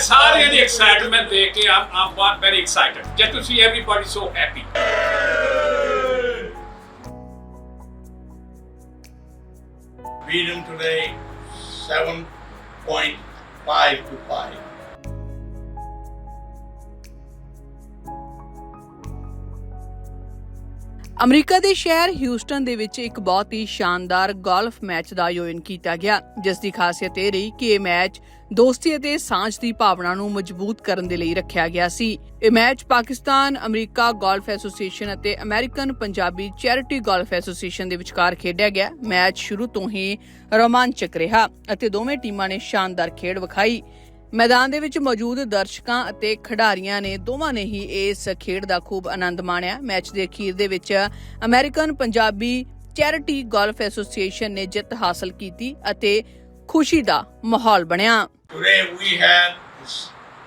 ਸਾਰਿਆਂ ਦੀ ਐਕਸਾਈਟਮੈਂਟ ਦੇਖ ਕੇ I'm I'm very excited just to see everybody so happy beat him today 7.5 to 5. America ਦੇ ਸ਼ਹਿਰ Houston ਦੇ ਵਿੱਚ ਇੱਕ ਬਹੁਤ ਹੀ ਸ਼ਾਨਦਾਰ ਗੋਲਫ ਮੈਚ ਦਾ ਆਯੋਜਨ ਕੀਤਾ ਗਿਆ, ਜਿਸ ਦੀ ਖਾਸੀਅਤ ਇਹ ਰਹੀ ਕਿ ਇਹ ਮੈਚ ਦੋਸਤੀ ਅਤੇ ਸਾਂਝ ਦੀ ਭਾਵਨਾ ਨੂੰ ਮਜ਼ਬੂਤ ਕਰਨ ਦੇ ਲਈ ਰੱਖਿਆ ਗਿਆ ਸੀ। ਇਹ match Pakistan, America golf association ਅਤੇ American Punjabi charity golf association ਦੇ ਵਿਚਕਾਰ ਖੇਡਿਆ ਗਿਆ। ਮੈਚ ਸ਼ੁਰੂ ਤੋਂ ਹੀ ਰੋਮਾਂਚਕ ਰਿਹਾ ਅਤੇ ਦੋਵੇਂ ਟੀਮਾਂ ਨੇ ਸ਼ਾਨਦਾਰ ਖੇਡ ਵਿਖਾਈ। ਮੈਦਾਨ ਦੇ ਵਿੱਚ ਮੌਜੂਦ ਦਰਸ਼ਕਾਂ ਅਤੇ ਖਿਡਾਰੀਆਂ ਨੇ ਦੋਵਾਂ ਨੇ ਹੀ ਇਸ ਖੇਡ ਦਾ ਖੂਬ ਆਨੰਦ ਮਾਣਿਆ ਮੈਚ ਦੇ ਅਖੀਰ ਦੇ ਵਿੱਚ American Punjabi charity golf association ਨੇ ਜਿੱਤ ਹਾਸਲ ਕੀਤੀ ਅਤੇ ਖੁਸ਼ੀ ਦਾ ਮਾਹੌਲ ਬਣਿਆ Today we had this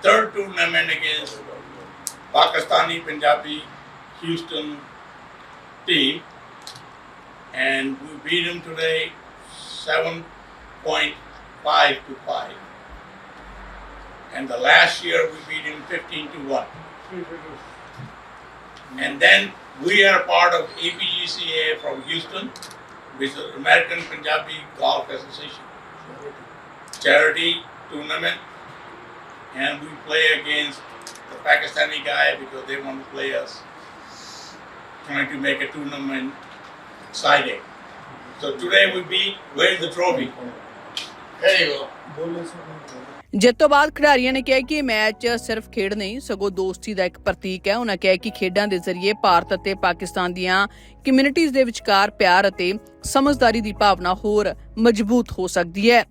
third tournament against Pakistani Punjabi Houston team, and we them today 7.5 to 5. And the last year we beat him 15 to 1. And then we are part of APGCA from Houston, which is American Punjabi Golf Association charity tournament. And we play against the Pakistani guy because they want to play us. Trying to make a tournament exciting. So today we beat, where's the trophy? There you go. ਜਿੱਤ ਤੋਂ ਬਾਅਦ ਖਿਡਾਰੀਆਂ ਨੇ ਕਿਹਾ ਕਿ ਇਹ match ਸਿਰਫ ਖੇਡ ਨਹੀਂ, ਸਗੋਂ ਦੋਸਤੀ ਦਾ ਇੱਕ ਪ੍ਰਤੀਕ ਹੈ। ਉਹਨਾਂ ਕਿਹਾ ਕਿ ਖੇਡਾਂ ਦੇ ਜ਼ਰੀਏ ਭਾਰਤ ਅਤੇ ਪਾਕਿਸਤਾਨ ਦੀਆਂ ਕਮਿਊਨਿਟੀਆਂ ਦੇ ਵਿਚਕਾਰ ਪਿਆਰ ਅਤੇ ਸਮਝਦਾਰੀ ਦੀ ਭਾਵਨਾ ਹੋਰ ਮਜ਼ਬੂਤ ਹੋ ਸਕਦੀ ਹੈ।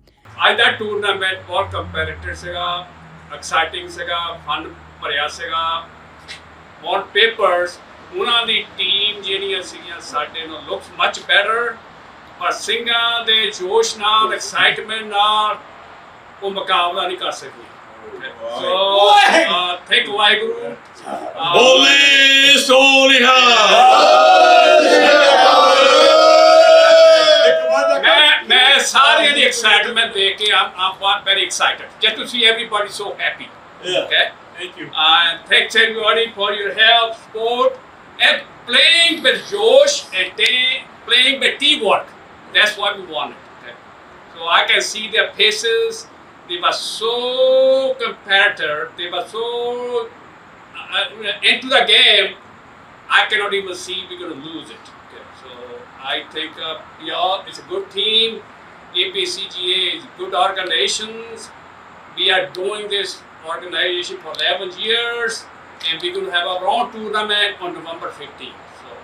ਅੱਜ ਦਾ ਟੂਰਨਾਮੈਂਟ ਬਹੁਤ ਕੰਪੈਰੀਟਿਵ ਸੀਗਾ ਐਕਸਾਈਟਿੰਗ ਸੀਗਾ ਫਨ ਭਰਿਆ ਸੀਗਾ। ਔਨ ਪੇਪਰਸ ਉਹਨਾਂ ਦੀ ਟੀਮ ਜਿਹੜੀਆਂ ਸੀਗੀਆਂ ਸਾਡੇ ਨੂੰ ਲੁਕਸ ਮੱਚ ਬੈਟਰ ਪਰ ਸਿੰਘਾਂ ਦੇ ਜੋਸ਼ ਨਾਲ ਐਕਸਾਈਟਮੈਂਟ ਨਾਲ ਉਹ ਮੁਕਾਬਲਾ ਨਹੀਂ ਕਰ ਸਕੀ so thank Waheguru ah, Holy Soliha! ਮੈਂ ਮੈਂ ਸਾਰਿਆਂ ਦੀ ਐਕਸਾਈਟਮੈਂਟ ਦੇਖ ਕੇ I'm I'm very excited just to see everybody so happy okay Thank you. and thanks everybody for your help, support, and playing with Josh and they playing with teamwork. That's what we wanted. Okay? So I can see their faces. they were so competitive. They were so uh, into the game. I cannot even see we're going to lose it. Okay? So I think uh, yeah, it's a good team. APCGA is good organizations we are doing this organization for 11 years and we're going to have our own tournament on November 15th. So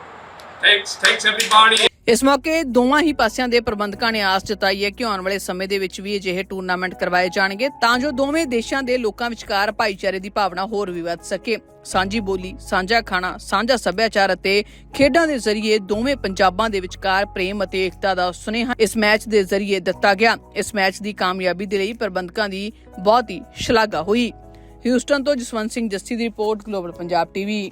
thanks, thanks everybody. ਇਸ ਮੌਕੇ ਦੋਵਾਂ ਹੀ ਪਾਸਿਆਂ ਦੇ ਪ੍ਰਬੰਧਕਾਂ ਨੇ ਆਸ ਜਤਾਈ ਹੈ ਕਿ ਆਉਣ ਵਾਲੇ ਸਮੇਂ ਦੇ ਵਿੱਚ ਵੀ ਅਜਿਹੇ ਟੂਰਨਾਮੈਂਟ ਕਰਵਾਏ ਜਾਣਗੇ ਤਾਂ ਜੋ ਦੋਵੇਂ ਦੇਸ਼ਾਂ ਦੇ ਲੋਕਾਂ ਵਿਚਕਾਰ ਭਾਈਚਾਰੇ ਦੀ ਭਾਵਨਾ ਹੋਰ ਵੀ ਵੱਧ ਸਕੇ। ਸਾਂਝੀ ਬੋਲੀ, ਸਾਂਝਾ ਖਾਣਾ, ਸਾਂਝਾ ਸੱਭਿਆਚਾਰ ਅਤੇ ਖੇਡਾਂ ਦੇ ਜ਼ਰੀਏ ਦੋਵੇਂ ਪੰਜਾਬਾਂ ਦੇ ਵਿਚਕਾਰ ਪ੍ਰੇਮ ਅਤੇ ਏਕਤਾ ਦਾ ਸੁਨੇਹਾ ਇਸ ਮੈਚ ਦੇ ਜ਼ਰੀਏ ਦਿੱਤਾ ਗਿਆ। ਇਸ ਮੈਚ ਦੀ ਕਾਮਯਾਬੀ ਦੇ ਲਈ ਪ੍ਰਬੰਧਕਾਂ ਦੀ ਬਹੁਤ ਹੀ ਸ਼ਲਾਘਾ ਹੋਈ। ਹਿਊਸਟਨ ਤੋਂ ਜਸਵੰਤ ਸਿੰਘ ਜੱਸੀ ਦੀ ਰਿਪੋਰਟ, ਗਲੋਬਲ ਪੰਜਾਬ ਟੀਵੀ।